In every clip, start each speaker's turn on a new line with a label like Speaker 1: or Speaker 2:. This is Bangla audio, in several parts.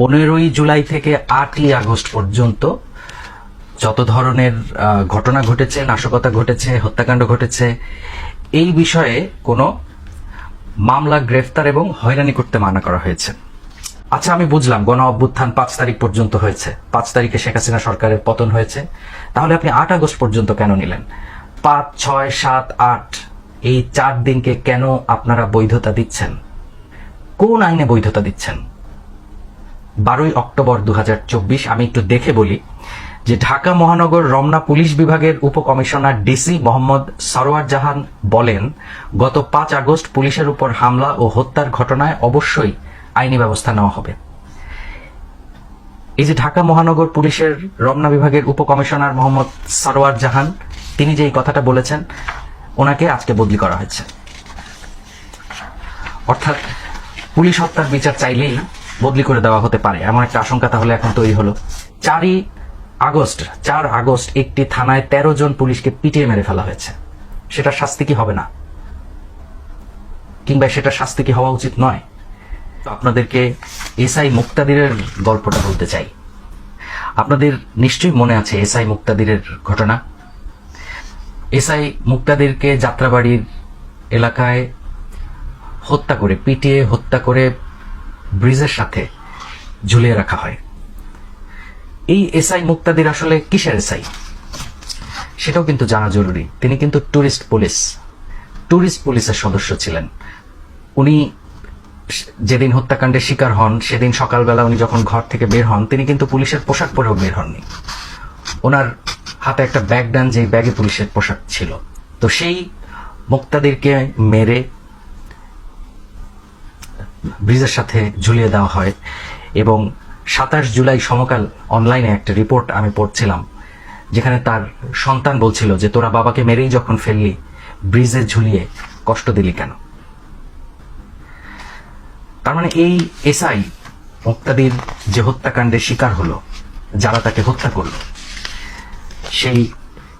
Speaker 1: পনেরোই জুলাই থেকে আটই আগস্ট পর্যন্ত যত ধরনের ঘটনা ঘটেছে, নাশকতা ঘটেছে, হত্যাকাণ্ড ঘটেছে, এই বিষয়ে কোনো মামলা গ্রেফতার এবং হয়রানি করতে মানা করা হয়েছে। আচ্ছা আমি বুঝলাম, গণ অভ্যুত্থান পাঁচ তারিখ পর্যন্ত হয়েছে। পাঁচ তারিখে শেখ হাসিনা সরকারের পতন হয়েছে। তাহলে আপনি আট আগস্ট পর্যন্ত কেন নিলেন? পাঁচ, ছয়, সাত, আট, এই চার দিনকে কেন আপনারা বৈধতা দিচ্ছেন? কোন আইনে বৈধতা দিচ্ছেন? বারোই অক্টোবর দু হাজার চব্বিশ আমি একটু দেখে বলি যে ঢাকা মহানগর রমনা পুলিশ বিভাগের উপকমিশনার ডিসি মোহাম্মদ সরোয়ার জাহান বলেন, গত পাঁচ আগস্ট পুলিশের উপর হামলা ও হত্যার ঘটনায় অবশ্যই আইনি ব্যবস্থা নেওয়া হবে। এই যে ঢাকা মহানগর পুলিশের রমনা বিভাগের উপকমিশনার মোহাম্মদ সরোয়ার জাহান, তিনি যে এই কথাটা বলেছেন, ওনাকে আজকে বদলি করা হয়েছে। অর্থাৎ পুলিশ হত্যার বিচার চাইলেই বদলি করে দেওয়া হতে পারে। এমন একটা আশঙ্কা তাহলে এখন তৈরি হলো। চারই আগস্ট, চার আগস্ট একটি থানায় তেরো জন পুলিশকে পিটিয়ে মেরে ফেলা হয়েছে। সেটা শাস্তি কি হবে না? কিংবা সেটা শাস্তি কি হওয়া উচিত নয়? তো আপনাদেরকে এসআই মুক্তাদিরের গল্পটা বলতে চাই। আপনাদের নিশ্চয়ই মনে আছে এসআই মুক্তাদিরের ঘটনা। এসআই মুক্তাদিরকে যাত্রাবাড়ির এলাকায় হত্যা করে, পিটিয়ে হত্যা করে ব্রিজের সাথে ঝুলিয়ে রাখা হয়। এই এসআই মুক্তাদির আসলে কিসের এসআই? সেটাও কিন্তু জানা জরুরি। তিনি কিন্তু টুরিস্ট পুলিশ। টুরিস্ট পুলিশের সদস্য ছিলেন। উনি যেদিন হত্যাকাণ্ডের শিকার হন, সেদিন সকালবেলা উনি যখন ঘর থেকে বের হন, তিনি কিন্তু পুলিশের পোশাক পরেও বের হননি। ওনার হাতে একটা ব্যাগ ডান যে ব্যাগে পুলিশের পোশাক ছিল। তো সেই মুক্তাদিরকে মেরে ব্রিজের সাথে ঝুলিয়ে দেওয়া হয় এবং সাতাশ জুলাই সমকাল অনলাইনে একটা রিপোর্ট আমি পড়ছিলাম, যেখানে তার সন্তান বলছিল যে, তোরা বাবাকে মেরেই যখন ফেললি, ব্রিজে ঝুলিয়ে কষ্ট দিলি কেন? তার মানে এই এসআই মুক্তাদির যে হত্যাকাণ্ডের শিকার হলো, যারা তাকে হত্যা করল, সেই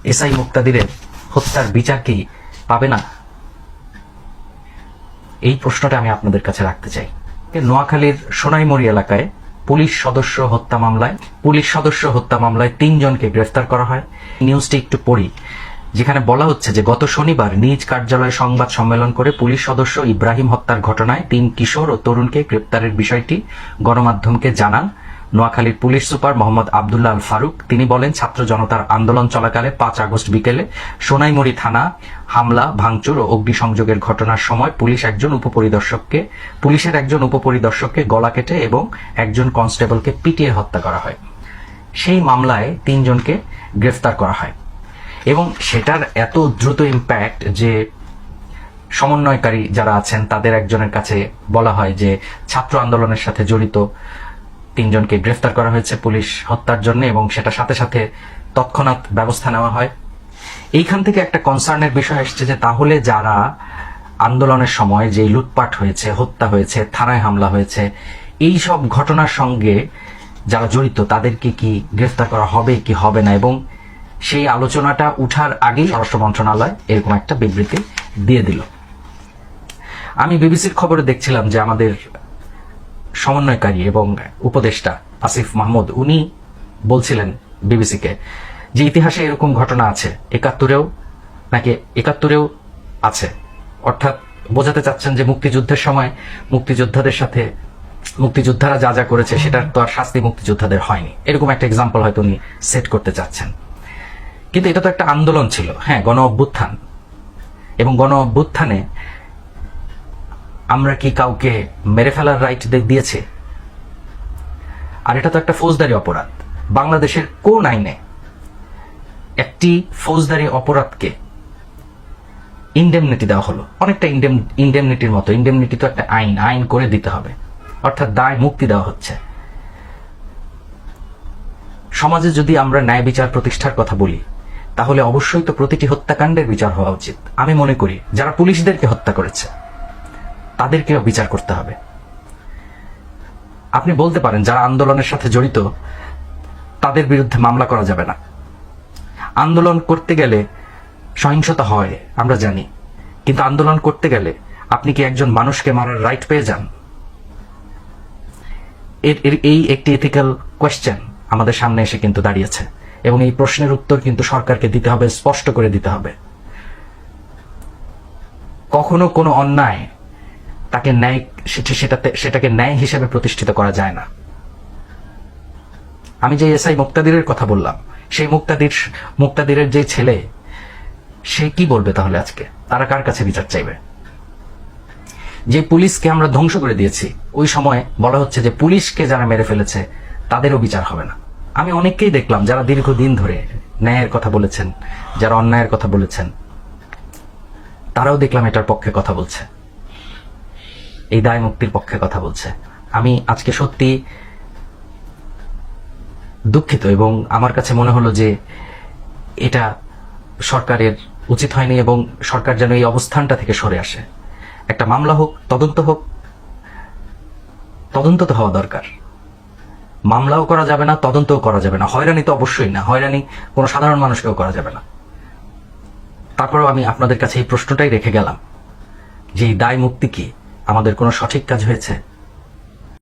Speaker 1: এসআই মুক্তাদিরের হত্যার বিচার কি পাবে না? এই প্রশ্নটা আমি আপনাদের কাছে রাখতে চাই। নোয়াখালীর সোনাইমুড়ি এলাকায় পুলিশ সদস্য হত্যা মামলায়, পুলিশ সদস্য হত্যা মামলায় তিনজনকে গ্রেফতার করা হয়। নিউজটি একটু পড়ি। যেখানে বলা হচ্ছে যে, গত শনিবার নিজ কার্যালয়ে সংবাদ সম্মেলন করে পুলিশ সদস্য ইব্রাহিম হত্যার ঘটনায় তিন কিশোর ও তরুণকে গ্রেপ্তারের বিষয়টি গণমাধ্যমকে জানান। নোয়াখালীর পুলিশ সুপার মোহাম্মদ আবদুল্লাহ আল ফারুক, তিনি বলেন, ছাত্র জনতার আন্দোলন চলাকালে পাঁচ আগস্ট বিকেলে সোনাইমুড়ি থানা হামলা, ভাঙচুর ও অগ্নিসংযোগের ঘটনার সময় পুলিশ একজন উপপরিদর্শককে, পুলিশের একজন উপপরিদর্শককে গলা কেটে এবং একজন কনস্টেবলকে পিটিয়ে হত্যা করা হয়। সেই মামলায় তিনজনকে গ্রেফতার করা হয়। এবং সেটার এত দ্রুত ইম্প্যাক্ট যে সমন্বয়কারী যারা আছেন, তাদের একজনের কাছে বলা হয় যে, ছাত্র আন্দোলনের সাথে জড়িত তিনজনকে গ্রেফতার করা হয়েছে পুলিশ হত্যার জন্য এবং সেটা সাথে সাথে তৎক্ষণাৎ ব্যবস্থা নেওয়া হয়। এইখান থেকে একটা কনসার্নের বিষয় এসছে যে তাহলে যারা আন্দোলনের সময় যে লুটপাট হয়েছে, হত্যা হয়েছে, থানায় হামলা হয়েছে এই সব ঘটনার সঙ্গে যারা জড়িত তাদেরকে কি গ্রেফতার করা হবে, কি হবে না? এবং সেই আলোচনাটা উঠার আগেই স্বরাষ্ট্র মন্ত্রণালয় এরকম একটা বিবৃতি দিয়ে দিল। আমি বিবিসির খবরে দেখছিলাম যে আমাদের সমন্বয়কারী এবং উপদেষ্টা আসিফ মাহমুদ, উনি বলছিলেন বিবিসিকে যে ইতিহাসে এরকম ঘটনা আছে, একাত্তরেও নাকি একাত্তরেও আছে। অর্থাৎ বোঝাতে চাচ্ছেন যে মুক্তিযুদ্ধের সময় মুক্তিযোদ্ধাদের সাথে মুক্তিযোদ্ধারা যা যা করেছে, সেটার তো আর শাস্তি মুক্তিযোদ্ধাদের হয়নি। এরকম একটা এক্সাম্পল হয়তো উনি সেট করতে চাচ্ছেন। কিন্তু এটা তো একটা আন্দোলন ছিল হ্যাঁ গণ অভ্যুত্থান এবং গণ অভ্যুত্থানে আমরা কি কাউকে মেরে ফেলার রাইট দিয়েছে? আর এটা তো একটা ফৌজদারি অপরাধ। বাংলাদেশের কোন আইনে একটি ফৌজদারি অপরাধকে ইন্ডেমনিটি দেওয়া হলো? অনেকটা ইন্ডেম ইন্ডেমনিটির মতো। ইন্ডেমনিটি তো একটা আইন। আইন করে দিতে হবে। অর্থাৎ দায় মুক্তি দেওয়া হচ্ছে। সমাজে যদি আমরা ন্যায় বিচার প্রতিষ্ঠার কথা বলি, তাহলে অবশ্যই তো প্রতিটি হত্যাকাণ্ডের বিচার হওয়া উচিত। আমি মনে করি, যারা পুলিশদেরকে হত্যা করেছে তাদেরকেও বিচার করতে হবে। আপনি বলতে পারেন, যারা আন্দোলনের সাথে জড়িত, তাদের বিরুদ্ধে মামলা করা যাবে না। আন্দোলন করতে গেলে সহিংসতা হয়, আমরা জানি। কিন্তু আন্দোলন করতে গেলে আপনি কি একজন মানুষকে মারার রাইট পেয়ে যান? এর- এই একটি এথিক্যাল কোয়েশ্চেন আমাদের সামনে এসে কিন্তু দাঁড়িয়েছে। এবং এই প্রশ্নের উত্তর কিন্তু সরকারকে দিতে হবে, স্পষ্ট করে দিতে হবে। কখনো কোনো অন্যায় তাকে ন্যায় সেটাতে সেটাকে ন্যায় হিসেবে প্রতিষ্ঠিত করা যায় না। আমি যে এসআই মুক্তাদিরের কথা বললাম, সেই মুক্তাদির মুক্তাদিরের যে ছেলে, সে কি বলবে তাহলে আজকে? তারা কার কাছে বিচার চাইবে? যে পুলিশকে আমরা ধ্বংস করে দিয়েছি, ওই সময় বলা হচ্ছে যে পুলিশকে যারা মেরে ফেলেছে, তাদেরও বিচার হবে না। আমি অনেককেই দেখলাম যারা দীর্ঘদিন ধরে ন্যায়ের কথা বলেছেন, যারা অন্যায়ের কথা বলেছেন, তারাও দেখলাম এটার পক্ষে কথা বলছে। এই দায় মুক্তির পক্ষে কথা বলছে। আমি আজকে সত্যি দুঃখিত এবং আমার কাছে মনে হলো যে এটা সরকারের উচিত হয়নি এবং সরকার যেন এই অবস্থানটা থেকে সরে আসে। একটা মামলা হোক, তদন্ত হোক, তদন্ত তো হওয়া দরকার। মামলাও করা যাবে না, তদন্তও করা যাবে না। হয়রানি তো অবশ্যই না। হয়রানি কোনো সাধারণ মানুষকেও করা যাবে না। তারপরেও আমি আপনাদের কাছে এই প্রশ্নটাই রেখে গেলাম যে এই দায় মুক্তি কি? আমাদের কোনো সঠিক কাজ হয়েছে?